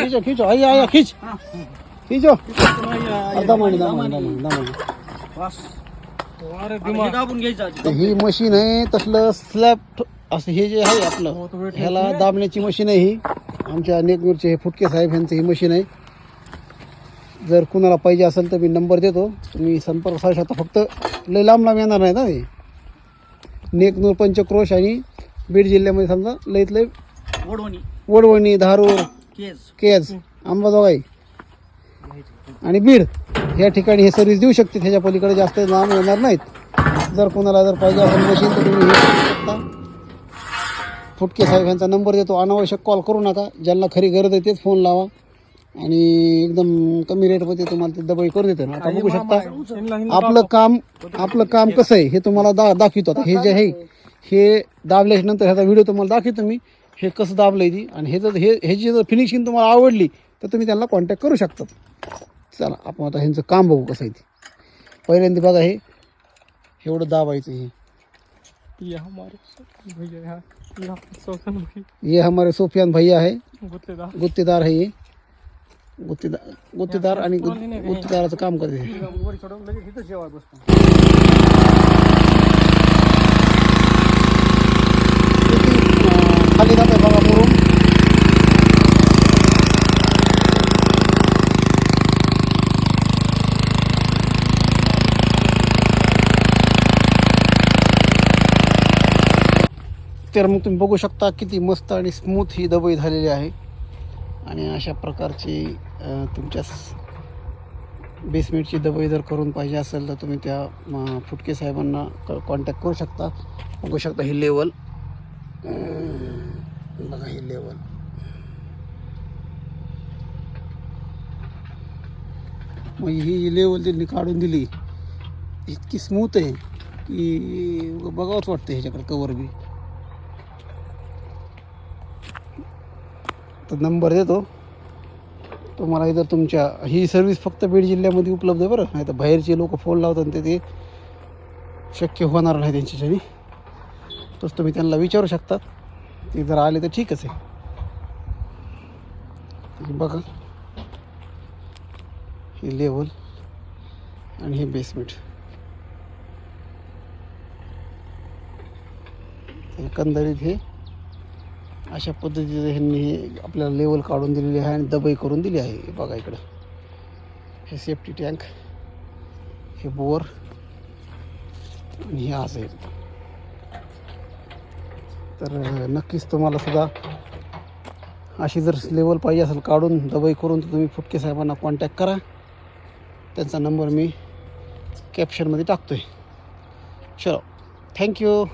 खिचो खिचो आई आया खिच खिचो दाबून घ्यायचं ही मशीन आहे तसलं स्लॅब असं हे जे आहे आपलं ह्याला दाबण्याची मशीन आहे ही. आमच्या नेकनूरचे हे फुटके साहेब यांचं ही मशीन आहे. जर कुणाला पाहिजे असेल तर मी नंबर देतो. तुम्ही संपर्क साधू शकता फक्त लय लांब लांब येणार नाही ना हे. नेकनूर पंचक्रोश आणि बीड जिल्ह्यामध्ये समजा लईत लय वडवणी. वडवणी धारूर केस केज अंबाजोगाई आणि बीड या ठिकाणी हे सर्व्हिस देऊ शकते त्याच्या पलीकडे जास्त लांब येणार नाहीत. जर कोणाला जर पाहिजे असेल मशीन तर तुम्ही हे करू शकता फुटके साहेब यांचा नंबर देतो. अनावश्यक कॉल करू नका. ज्यांना खरी गरज आहे तेच फोन लावा. आणि एकदम कमी रेटमध्ये तुम्हाला ते दबाई करून देते आता बघू शकता. आपलं काम आपलं काम कसं आहे हे तुम्हाला दा दाखवतो. आता हे जे आहे हे दाबल्याच्या नंतर ह्याचा व्हिडिओ तुम्हाला दाखवतो मी. हे कसं दाबलं ती आणि हे जर हे ह्याची जर फिनिशिंग तुम्हाला आवडली तर तुम्ही त्यांना कॉन्टॅक्ट करू शकता. चला आपण आता ह्यांचं काम बघू कसं आहे ते. पहिल्यांदा बघा हे. एवढं दाबायचं हे. ये हमारे भैया ये हमारे सोफियान भैया है। गुत्तेदार। गुत्तेदार है ये। गुत्तेदार गुत्तेदार आणि गुत्तेदाराचं काम करते हे. किती, अं, खाली जाते बघा मुरुम तर मग तुम्ही बघू शकता किती मस्त आणि स्मूथ ही दबई झालेली आहे. आणि अशा प्रकारची तुमच्या बेसमेंटची दबई जर करून पाहिजे असेल तर तुम्ही त्या फुटके साहेबांना कॉन्टॅक्ट करू शकता. बघू शकता ही लेवल बघा ही लेवल मग ही लेवल त्यांनी काढून दिली. इतकी स्मूथ आहे की बघावंच वाटतं ह्याच्याकडे कवर बी. तर नंबर देतो. तुम्हाला इथं तुमच्या ही सर्विस फक्त बीड जिल्ह्यामध्ये उपलब्ध आहे बरं. नाही तर बाहेरचे लोक फोन लावतात आणि ते ते शक्य होणार नाही त्यांच्याच्याने. तसं तुम्ही त्यांना विचारू शकतात. ते जर आले तर ठीकच आहे. बघा. हे लेवल आणि हे बेसमेंट एकंदरीत हे अशा पद्धतीचं ह्यांनी हे आपल्याला लेवल काढून दिलेली आहे आणि दबाई करून दिली आहे. हे बघा इकडं. हे सेफ्टी टँक हे बोअर आणि हे असं आहे. तर नक्कीच तुम्हाला सुद्धा अशी जर लेवल पाहिजे असेल काढून दबाई करून तर तुम्ही फुटके साहेबांना कॉन्टॅक्ट करा. त्यांचा नंबर मी कॅप्शनमध्ये टाकतो आहे चलो थँक्यू